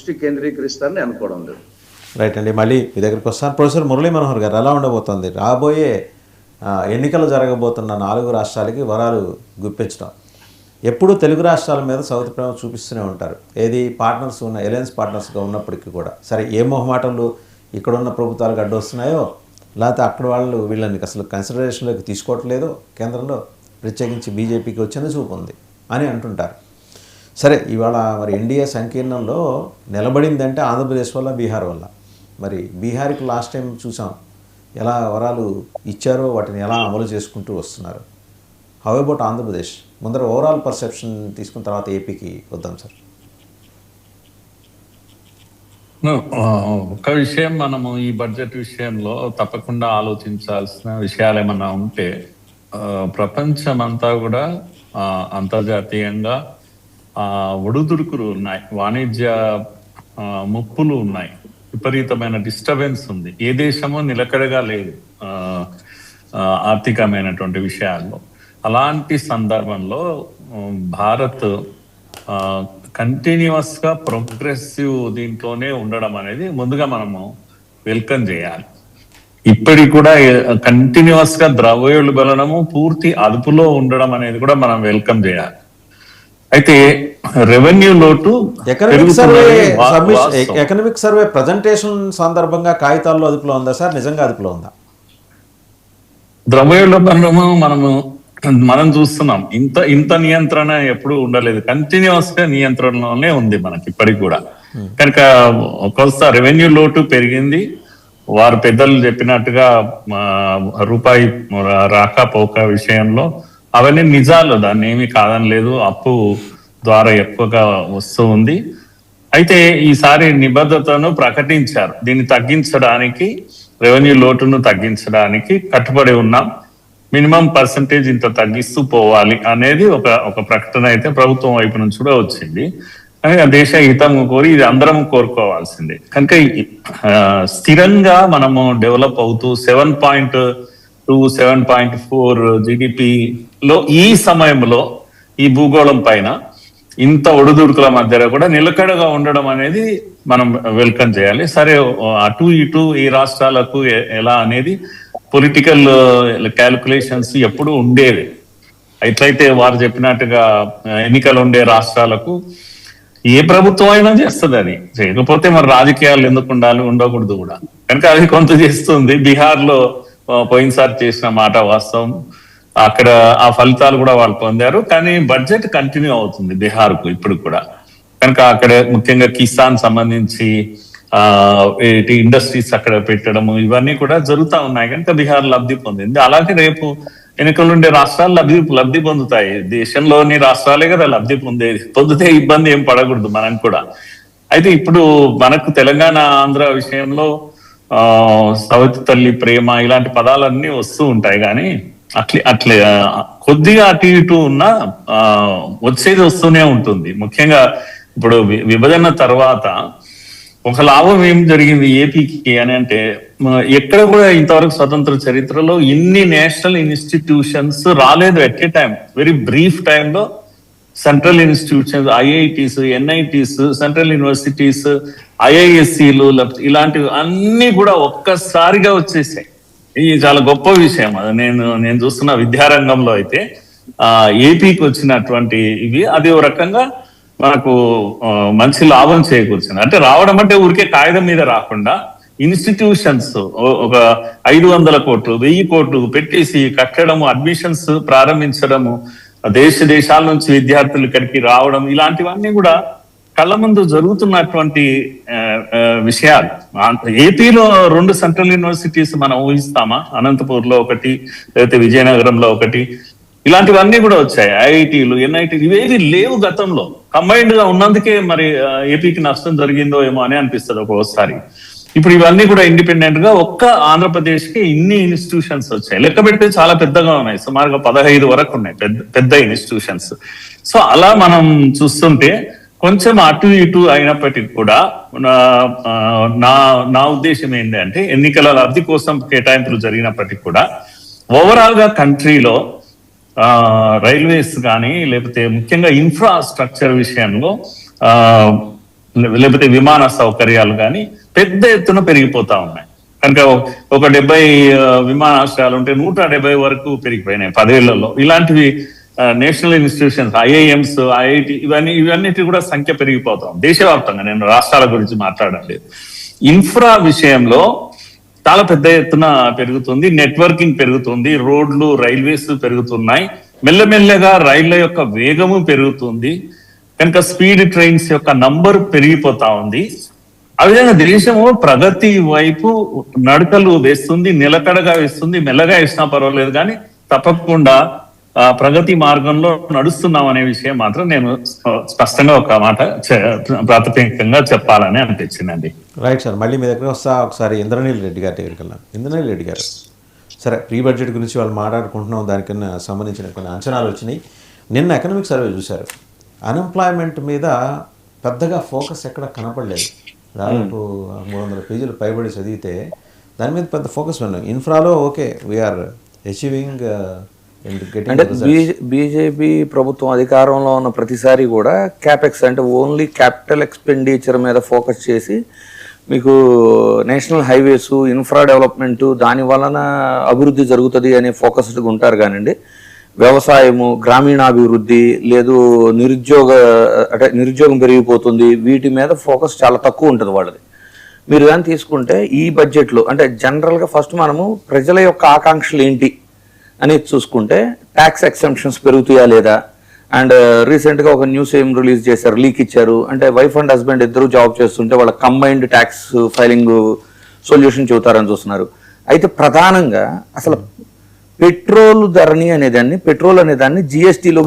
దృష్టి కేంద్రీకరిస్తారని అనుకోవడం లేదు. రైట్ అండి. మళ్ళీ మీ దగ్గరికి వస్తాను. ప్రొఫెసర్ మురళీ మనోహర్ గారు ఎలా ఉండబోతోంది? రాబోయే ఎన్నికలు జరగబోతున్న నాలుగు రాష్ట్రాలకి వరాలు గుప్పించడం. ఎప్పుడూ తెలుగు రాష్ట్రాల మీద సౌత్ ప్రేమ చూపిస్తూనే ఉంటారు. ఏది పార్ట్నర్స్ ఉన్న ఎలయన్స్ పార్ట్నర్స్గా ఉన్నప్పటికీ కూడా. సరే ఏ మొహమాటలు ఇక్కడ ఉన్న ప్రభుత్వాలకు అడ్డొస్తున్నాయో లేకపోతే అక్కడ వాళ్ళు వీళ్ళని అసలు కన్సిడరేషన్లోకి తీసుకోవట్లేదు కేంద్రంలో ప్రత్యేకించి బీజేపీకి వచ్చిన చూపు ఉంది అని అంటుంటారు. సరే ఇవాళ మరి ఎన్డీఏ సంకీర్ణంలో నిలబడిందంటే ఆంధ్రప్రదేశ్ వల్ల బీహార్ వల్ల. మరి బీహార్కి లాస్ట్ టైం చూసాం. ఎలా వరాలు ఇచ్చారో వాటిని ఎలా అమలు చేసుకుంటూ వస్తున్నారు. How about Andhra Pradesh? ముందర ఓవరాల్ పర్సెప్షన్ తీసుకున్న తర్వాత ఏపీకి వద్దాం సార్. ఒక విషయం మనము ఈ బడ్జెట్ విషయంలో తప్పకుండా ఆలోచించాల్సిన విషయాలు ఏమన్నా ఉంటే ప్రపంచం ప్రపంచమంతా కూడా అంతర్జాతీయంగా ఒడుదుడుకులు ఉన్నాయి. వాణిజ్య ముప్పులు ఉన్నాయి. విపరీతమైన డిస్టర్బెన్స్ ఉంది. ఏ దేశము నిలకడగా లేదు ఆర్థికమైనటువంటి విషయాల్లో. అలాంటి సందర్భంలో భారత్ కంటిన్యూస్గా ప్రోగ్రెసివ్ దీంట్లోనే ఉండడం అనేది ముందుగా మనము వెల్కమ్ చేయాలి. ఇప్పటికి కూడా కంటిన్యూస్గా ద్రవ్యోల్బణము పూర్తి అదుపులో ఉండడం అనేది కూడా మనం వెల్కమ్ చేయాలి. అయితే రెవెన్యూ లోటు economic survey. Economic survey presentation సందర్భంగా కాగితాల్లో అదుపులో ఉందా సార్? నిజంగా అదుపులో ఉందా? ద్రవ్యోల్బణము మనము మనం చూస్తున్నాం. ఇంత ఇంత నియంత్రణ ఎప్పుడు ఉండలేదు. కంటిన్యూస్గా నియంత్రణలోనే ఉంది మనకి ఇప్పటికి కూడా. కనుక కొంత రెవెన్యూ లోటు పెరిగింది. వారు పెద్దలు చెప్పినట్టుగా రూపాయి రాక పోక విషయంలో అవన్నీ నిజాలు దాన్ని ఏమీ కాదనలేదు అప్పు ద్వారా ఎక్కువగా వస్తూ ఉంది. అయితే ఈసారి నిబద్ధతను ప్రకటించారు. దీన్ని తగ్గించడానికి రెవెన్యూ లోటును తగ్గించడానికి కట్టుబడి ఉన్నాం. మినిమం పర్సంటేజ్ ఇంత తగ్గిస్తూ పోవాలి అనేది ఒక ఒక ప్రకటన అయితే ప్రభుత్వం వైపు నుంచి కూడా వచ్చింది. కానీ ఆ దేశ హితం కోరి ఇది అందరం కోరుకోవాల్సిందే. కనుక స్థిరంగా మనము డెవలప్ అవుతూ seven point two seven point ఫోర్లో ఈ సమయంలో ఈ భూగోళం పైన ఇంత ఒడిదుడుకుల మధ్యలో కూడా నిలకడగా ఉండడం అనేది మనం వెల్కమ్ చేయాలి. సరే అటు ఇటు ఈ రాష్ట్రాలకు ఎలా అనేది పొలిటికల్ క్యాలిక్యులేషన్స్ ఎప్పుడు ఉండేవి. ఎట్లయితే వారు చెప్పినట్టుగా ఎన్నికలు ఉండే రాష్ట్రాలకు ఏ ప్రభుత్వం అయినా చేస్తుంది అది. చేయకపోతే మరి రాజకీయాలు ఎందుకు ఉండాలి ఉండకూడదు కూడా. కనుక అది కొంత చేస్తుంది. బీహార్లో పోయినసారి చేసిన మాట వాస్తవం. అక్కడ ఆ ఫలితాలు కూడా వాళ్ళు పొందారు. కానీ బడ్జెట్ కంటిన్యూ అవుతుంది బీహార్కు ఇప్పుడు కూడా. కనుక అక్కడ ముఖ్యంగా కిసాన్ సంబంధించి ఆ ఇండస్ట్రీస్ అక్కడ పెట్టడము ఇవన్నీ కూడా జరుగుతూ ఉన్నాయి. కనుక బీహార్ లబ్ధి పొందింది. అలాగే రేపు ఎన్నికలు ఉండే రాష్ట్రాలు లబ్ధి లబ్ధి పొందుతాయి. దేశంలోని రాష్ట్రాలే కదా లబ్ధి పొందేది పొందితే ఇబ్బంది ఏం పడకూడదు మనం కూడా. అయితే ఇప్పుడు మనకు తెలంగాణ ఆంధ్ర విషయంలో ఆ సవతి తల్లి ప్రేమ ఇలాంటి పదాలన్నీ వస్తూ ఉంటాయి కానీ అట్లే అట్లే కొద్దిగా అటు ఇటు ఉన్న ఆ, వచ్చేది వస్తూనే ఉంటుంది. ముఖ్యంగా ఇప్పుడు విభజన తర్వాత ఒక లాభం ఏం జరిగింది ఏపీకి అని అంటే ఎక్కడ కూడా ఇంతవరకు స్వతంత్ర చరిత్రలో ఇన్ని నేషనల్ ఇన్స్టిట్యూషన్స్ రాలేదు at a time very brief టైంలో central institutions IITs NITs central universities ఐఐఎస్సిలు ఇలాంటివి అన్ని కూడా ఒక్కసారిగా వచ్చేసాయి. ఇది చాలా గొప్ప విషయం. అది నేను నేను చూస్తున్న విద్యారంగంలో అయితే ఆ ఏపీకి వచ్చినటువంటి ఇవి అది ఒక రకంగా మనకు మంచి లాభం చేకూర్చింది. అంటే రావడం అంటే ఊరికే కాగితం మీద రాకుండా ఇన్స్టిట్యూషన్స్ ఒక ఐదు వందల కోట్లు వెయ్యి కోట్లు పెట్టేసి కట్టడము అడ్మిషన్స్ ప్రారంభించడము దేశ దేశాల నుంచి విద్యార్థులు ఇక్కడికి రావడం ఇలాంటివన్నీ కూడా కళ్ళ ముందు జరుగుతున్నటువంటి విషయాలు. ఏపీలో రెండు సెంట్రల్ యూనివర్సిటీస్ మనం ఊహిస్తామా? అనంతపూర్లో ఒకటి లేకపోతే విజయనగరంలో ఒకటి. ఇలాంటివన్నీ కూడా వచ్చాయి. ఐఐటీలు ఎన్ఐటీలు ఇవేవి లేవు గతంలో. కంబైన్డ్గా ఉన్నందుకే మరి ఏపీకి నష్టం జరిగిందో ఏమో అని అనిపిస్తుంది ఒక్కోసారి. ఇప్పుడు ఇవన్నీ కూడా ఇండిపెండెంట్గా ఒక్క ఆంధ్రప్రదేశ్కి ఇన్ని ఇన్స్టిట్యూషన్స్ వచ్చాయి. లెక్క పెడితే చాలా పెద్దగా ఉన్నాయి. సుమారుగా పదహైదు వరకు ఉన్నాయి. పెద్ద పెద్ద ఇన్స్టిట్యూషన్స్ సో అలా మనం చూస్తుంటే కొంచెం అటు ఇటు అయినప్పటికీ కూడా నా- నా నా ఉద్దేశం ఏంటంటే ఎన్నికల లబ్ధి కోసం కేటాయింపులు జరిగినప్పటికీ కూడా ఓవరాల్గా కంట్రీలో రైల్వేస్ కానీ లేకపోతే ముఖ్యంగా ఇన్ఫ్రాస్ట్రక్చర్ విషయంలో లేకపోతే విమాన సౌకర్యాలు కానీ పెద్ద ఎత్తున పెరిగిపోతా ఉన్నాయి. కనుక ఒక డెబ్బై విమానాశ్రయాలు ఉంటే నూట డెబ్బై వరకు పెరిగిపోయినాయి పదేళ్ళలో. ఇలాంటివి నేషనల్ ఇన్స్టిట్యూషన్స్ ఐఐఎంస్ ఐఐటి ఇవన్నీ ఇవన్నిటి కూడా సంఖ్య పెరిగిపోతాం దేశవ్యాప్తంగా నేను రాష్ట్రాల గురించి మాట్లాడలేదు ఇన్ఫ్రా విషయంలో చాలా పెద్ద ఎత్తున పెరుగుతుంది. నెట్వర్కింగ్ పెరుగుతుంది. రోడ్లు రైల్వేస్ పెరుగుతున్నాయి. మెల్లమెల్లగా రైళ్ళ యొక్క వేగము పెరుగుతుంది. కనుక స్పీడ్ ట్రైన్స్ యొక్క నంబర్ పెరిగిపోతా ఉంది. ఆ విధంగా దేశము ప్రగతి వైపు నడకలు వేస్తుంది నిలకడగా వేస్తుంది మెల్లగా వేసినా పర్వాలేదు కానీ తప్పకుండా ఆ, ప్రగతి మార్గంలో నడుస్తున్నాం అనే విషయం మాత్రం నేను స్పష్టంగా ఒక మాట ప్రాథమికంగా చెప్పాలని అనిపించిందండి. రైట్ సార్ మళ్ళీ మీ దగ్గర వస్తా ఒకసారి ఇంద్రనీల్ రెడ్డి గారి దగ్గరికి వెళ్ళాం ఇంద్రనీల్ రెడ్డి గారు సరే ప్రీ బడ్జెట్ గురించి వాళ్ళు మాట్లాడుకుంటున్నాం దానికన్నా సంబంధించిన కొన్ని అంచనాలు వచ్చినాయి. నిన్న ఎకనామిక్ సర్వే చూశారు. అన్ఎంప్లాయ్మెంట్ మీద పెద్దగా ఫోకస్ ఎక్కడ కనపడలేదు. దాదాపు మూడు వందల పేజీలు పైబడి చదివితే దాని మీద పెద్ద ఫోకస్ ఉన్నాం ఇన్ఫ్రాలో ఓకే వీఆర్ అచీవింగ్ అంటే బీజేపీ ప్రభుత్వం అధికారంలో ఉన్న ప్రతిసారి కూడా క్యాపెక్స్ అంటే ఓన్లీ క్యాపిటల్ ఎక్స్పెండిచర్ మీద ఫోకస్ చేసి మీకు నేషనల్ హైవేస్ ఇన్ఫ్రా డెవలప్మెంట్ దాని వలన అభివృద్ధి జరుగుతుంది అనే ఫోకస్డ్గా ఉంటారు కానివ్వండి. వ్యవసాయము గ్రామీణాభివృద్ధి లేదు నిరుద్యోగ అంటే నిరుద్యోగం పెరిగిపోతుంది వీటి మీద ఫోకస్ చాలా తక్కువ ఉంటుంది వాళ్ళది. మీరు కానీ తీసుకుంటే ఈ బడ్జెట్లో అంటే జనరల్గా ఫస్ట్ మనము ప్రజల యొక్క ఆకాంక్షలు ఏంటి అనేది చూసుకుంటే ట్యాక్స్ ఎక్సెంప్షన్స్ పెరుగుతాయా లేదా? అండ్ రీసెంట్గా ఒక న్యూస్ ఏం రిలీజ్ చేశారు లీక్ ఇచ్చారు. అంటే వైఫ్ అండ్ హస్బెండ్ ఇద్దరు జాబ్ చేస్తుంటే వాళ్ళ కంబైన్డ్ ట్యాక్స్ ఫైలింగ్ సొల్యూషన్ చెబుతారని చూస్తున్నారు. అయితే ప్రధానంగా అసలు పెట్రోల్ ధరని అనేదాన్ని పెట్రోల్ అనేదాన్ని జిఎస్టీలో